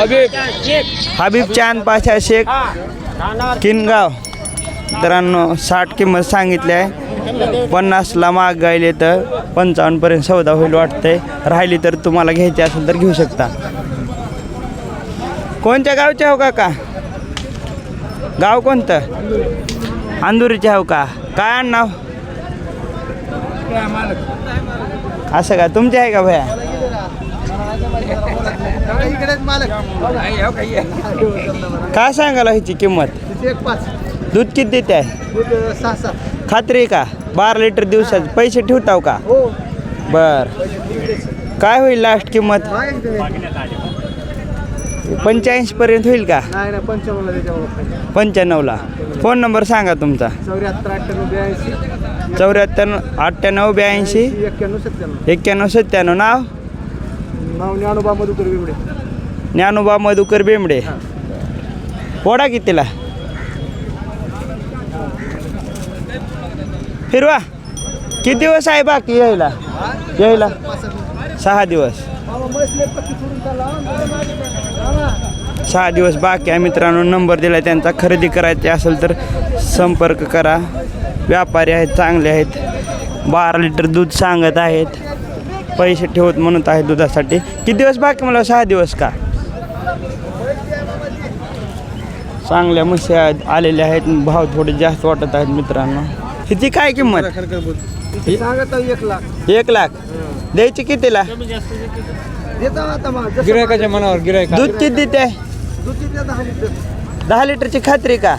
हबीब। हबीब चांद पाशा शेख किनगाव. मित्रांनो साठ किंमत सांगितली आहे. पन्नासला माग गायले तर पंचावन्नपर्यंत सौदा होईल वाटतंय. राहिली तर तुम्हाला घ्यायची असेल तर घेऊ शकता. कोणत्या गावचे हो काका? गाव कोणतं? अंदुरीचे हो का? काय आण असं का? तुमचे आहे का भया? काय सांगायला ह्याची किंमत? दूध किती देते? आहे दूध सहा सात. खात्री आहे का? बारा लिटर दिवसात पैसे ठेवताव का? हो. बर. काय होईल लास्ट किंमत? पंच्याऐंशी पर्यंत होईल का? नाही पंचावन्न पंच्याण्णवला फोन नंबर सांगा तुमचा. चौऱ्याहत्तर अठ्ठ्याण्णव ब्याऐंशी. चौऱ्याहत्तर अठ्ठ्याण्णव ब्याऐंशी एक्क्याण्णव सत्त्याण्णव. एक्क्याण्णव सत्त्याण्णव. नाव? नाव ज्ञानोबा मधुकर बिवडे ज्ञानोबा मधुकर बेंबडे पोडा कितीला? फिरवा. किती दिवस आहे बाकी यायला? यायला? सहा दिवस. सहा दिवस बाकी आहे मित्रांनो. नंबर दिला त्यांचा. खरेदी करायची असेल तर संपर्क करा. व्यापारी आहेत चांगले आहेत. बारा लिटर दूध सांगत आहेत. पैसे ठेवत म्हणत आहेत दुधासाठी. किती दिवस बाकी मला? सहा दिवस का? चांगल्या म्हशी आहेत आलेल्या आहेत भाव थोडे जास्त वाटत आहेत मित्रांनो. किती काय किंमत? सांगत आहे एक लाख. एक लाख? द्यायची कितीला? गिरायकाच्या मनावर गिरायक दूध किती देते? दूध देते दहा लिटर दहा लिटरची खात्री का?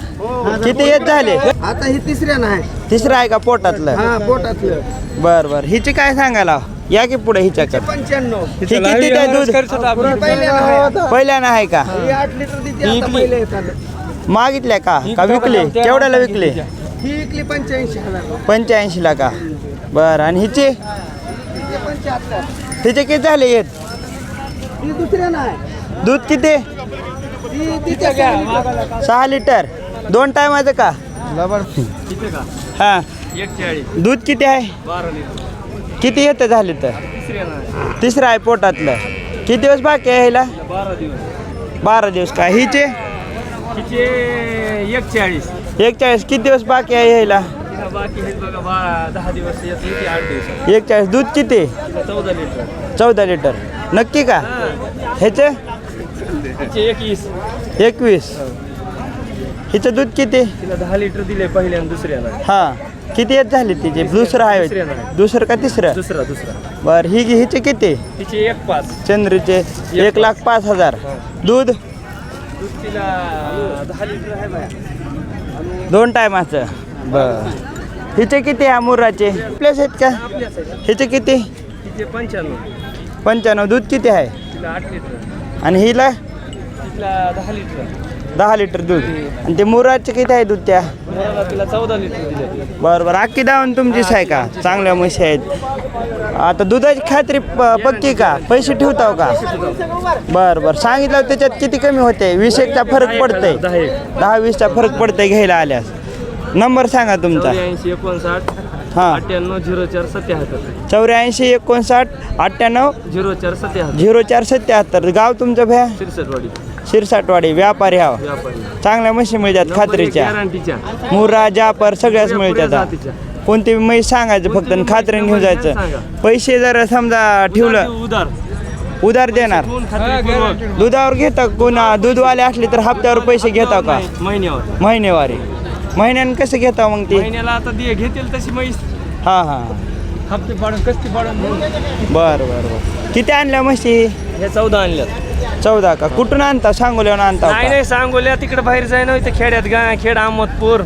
किती येत झाले? आता ही तिसऱ्या नाही तिसरं आहे का पोटातलं? हा पोटातलं. बर बर. हिची काय सांगायला? या की पुढे हिच्याकडे? पंच्याण्णव. ही किती दूध? पहिल्या नाही पहिल्यानं आहे का? ही आठ लिटर देते आता पहिले येतात मागितल्या का? का विकले? केवढ्याला विकले? ही विकली पंच्याऐंशी हजार. पंच्याऐंशीला का? बर. आणि हिचे? हे पंच्याहत्तर. हिचे किती झाले येत? ही दुसऱ्या नाही दूध किती? ही सहा लिटर. दोन टायमाचं का? हा. दूध किती आहे? किती येतं झाले तर तिसरं आहे पोटातलं. किती दिवस बाकी आहे ह्याला? बारा दिवस. का? हिचे? एक चाळीस एक चाळीस किती दिवस बाकी आहे ह्याला? बाकी हे बघा बारा दहा दिवस येत येते आठ दिवस. एक चाळीस दूध किती? चौदा लिटर. चौदा लिटर. नक्की का? ह्याचे? एकवीस. एकवीस. हिचं दूध किती? तिला दहा लिटर दिले पहिल्या आणि दुसऱ्याला. हां. किती येत झाले तिचे दुसरं आहे. दुसरं का तिसरं? दुसरा दुसरा. बरं ही हिचे किती? तिचे एक पाच. चंद्रीचे. एक लाख पाच हजार. दूध? दूध तिला दहा लिटर आहे बाया दोन टायमाचं बर. हिचे किती आहे मुराचे? प्लेस आहेत का? हिचे किती? तिचे पंच्याण्णव. पंच्याण्णव. दूध किती आहे? तिला आठ लिटर. आणि हिला? दहा लिटर. दहा लिटर दूध. आणि ते मुराचे किती आहे दूध त्या? मुलाला तिला चौदा लिटर दिले बरं बरं अख्खी दावण तुमचीच आहे का? चांगल्या म्हशी आहेत. आता दुधाची खात्री प- पक्की का? पैसे ठेवताव का? बरं बरं सांगितलं त्याच्यात किती कमी होते? वीस एकचा फरक पडतंय. दहा एक. दहा वीसचा फरक पडतंय घ्यायला आल्यास. नंबर सांगा तुमचा. एकोणसाठ हां. अठ्ठ्याण्णव झिरो चार सत्याहत्तर. चौऱ्याऐंशी एकोणसाठ अठ्ठ्याण्णव झिरो चार सत्याहत्तर. झिरो चार सत्याहत्तर. गाव तुमचं भ्या? शिरसटवाडी. शिरसाटवाडी व्यापारी व्यापारी. चांगल्या म्हशी मिळतात खात्रीच्या. गॅरंटीच्या मुर्रा जापर सगळ्याच मिळतात. कोणती म्हैस सांगायचं फक्त आणि खात्रीने घेऊन जायचं. पैसे जर समजा ठेवलं उदार. उधार देणार. दुधावर घेता कोण? दूधवाले असले तर हप्त्यावर पैसे घेता का? महिन्यावर. महिनेवारी महिन्यानं कसं घेता मग ते? महिन्याला आता दे घेतील तशी म्हैस. हां हां. हप्ते पाडून कस्ती पाडून बरं बरं बरं. किती आणल्या म्हशी? हे चौदा आणल्यात. चौदा का? कुठून आणता? सांगोल्यावर आणता नाही? नाही सांगोल्या तिकडे बाहेर जाय ना इथं खेड्यात गा खेड अहमदपूर.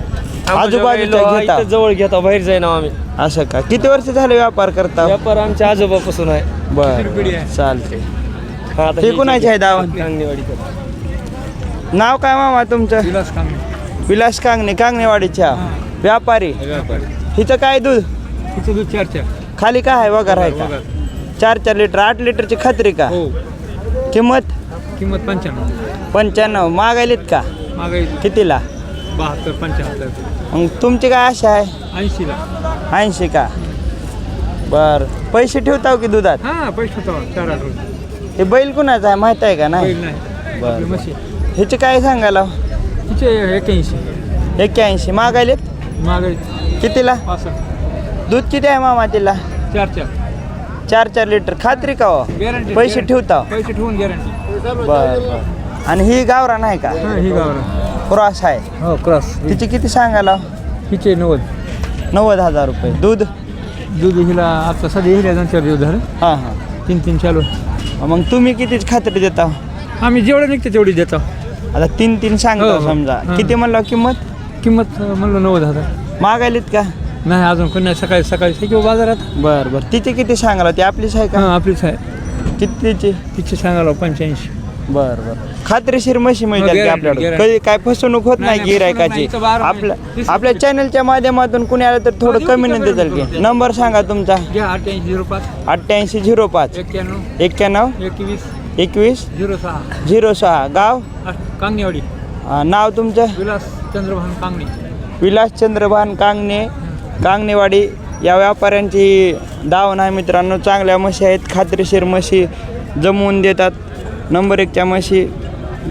घेता. इथं जवळ घेतो बाहेर जाय ना आम्ही. असं का? किती वर्ष झाले व्यापार करता? व्यापार आमच्या आजोबापासून आहे. बरं चालते हा, आता ते ही- कुणाची आहे दावण कांगणेवाडीचं. नाव काय मामा तुमचं? विलास कांगणे. कांगणेवाडीच्या. व्यापारी. हिचं काय दूध? तिचं दूध चार चार. खाली काय आहे? वगैरे आहे का? चार चार लिटर आठ लिटरची खात्री का? हो. किंमत? किंमत पंच्याण्णव. पंच्याण्णव. मागायलीत का? मागाई कितीला? बहात्तर पंच्याहत्तर. मग तुमची काय आशा आहे? ऐंशीला. ऐंशी का? बर. पैसे ठेवताव की दुधात? हा पैसे होता चार आठवडे ते बैल कुणाचा आहे? माहीत आहे का? नाही? नाही. बरं. आपली म्हशी ह्याचे काय सांगायला? तिचे एक्क्याऐंशी एक्क्याऐंशी. मागायलेत? मागे कितीला? पासष्ट. दूध किती आहे मामा तिला? चार चार. चार चार लिटर. खात्री का हो? गॅरंटी पैसे ठेवता पैसे ठेवून गॅरंटी बर बर. आणि ही गावरा नाही का? ही गावर क्रॉस आहे. हो क्रॉस. तिची किती सांगायला? हिचे नव्वद. नव्वद हजार रुपये. दूध? दूध हिला आता सध्या हिला दोन चार दिवस झालं हां हां. तीन तीन चालू. मग तुम्ही कितीच खात्री देता? आम्ही जेवढं निघते तेवढी देतो. आता तीन तीन सांगता हो, हो. समजा. हां. किती म्हणलं किंमत? किंमत अं, म्हणलं नव्वद हजार. मागायलीत का? नाही अजून कोणी नाही. सकाळी सकाळी किंवा बाजारात. बर बर. तिची किती सांगायला ती आपलीच आहे का? हां आपलीच आहे. किती तिची? तिचे सांगायला पंच्याऐंशी. बर बर. खात्रीशीर म्हशी मिळतात की guarantee, आपल्याकडे guarantee. कधी काय फसवणूक होत नाही, नाही गिरायकाची फसवणूक नाही, इथं बारा आपल्या महिने. आपल्या चॅनलच्या माध्यमातून कुणी आलं तर थोडं कमी नाही देताल की? नंबर सांगा तुमचा. घ्या अठ्ठ्याऐंशी झिरो पाच. अठ्ठ्याऐंशी झिरो पाच. एक्क्याण्णव. एक्क्याण्णव? एकवीस. एकवीस? झिरो सहा. झिरो सहा. गाव? अष्ट- कांगणेवाडी. अं, नाव तुमचं? विलास चंद्रभान कांगणे. विलास चंद्रभान कांगणे. कांगणेवाडी या व्यापाऱ्यांची दावण आहे मित्रांनो. चांगल्या म्हशी आहेत खात्रीशीर म्हशी जमवून देतात. नंबर एकच्या म्हशी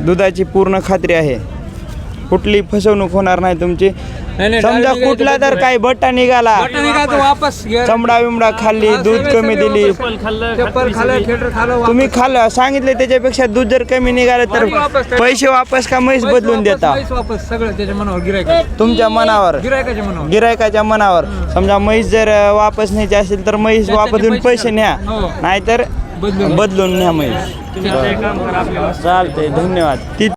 दुधाची पूर्ण खात्री आहे. कुठली फसवणूक होणार नाही तुमची. नाही, नाही, समजा direct कुठला तर काही बट्टा निघाला. वापस. चमडा बिमडा खाल्ली दूध कमी दिली. वापस. चप्पल खाल्लं थिएटर खाल्लं वापस. तुम्ही खाल्लं सांगितलं त्याच्यापेक्षा दूध जर कमी निघालं तर. पैसे वापस का म्हैस बदलून वापस, देता? पैसे वापस सगळं त्याच्या मनावर गिरायक तुमच्या मनावर. गिरायकाच्या मनावर. गिरायकाच्या मनावर. समजा म्हैस जर अ, वापस न्यायची असेल तर म्हैस त्याचे देऊन पैसे पैसे न्या. हो. नाहीतर बदलून. बदलून न्या म्हैस. चालतंय धन्यवाद. ती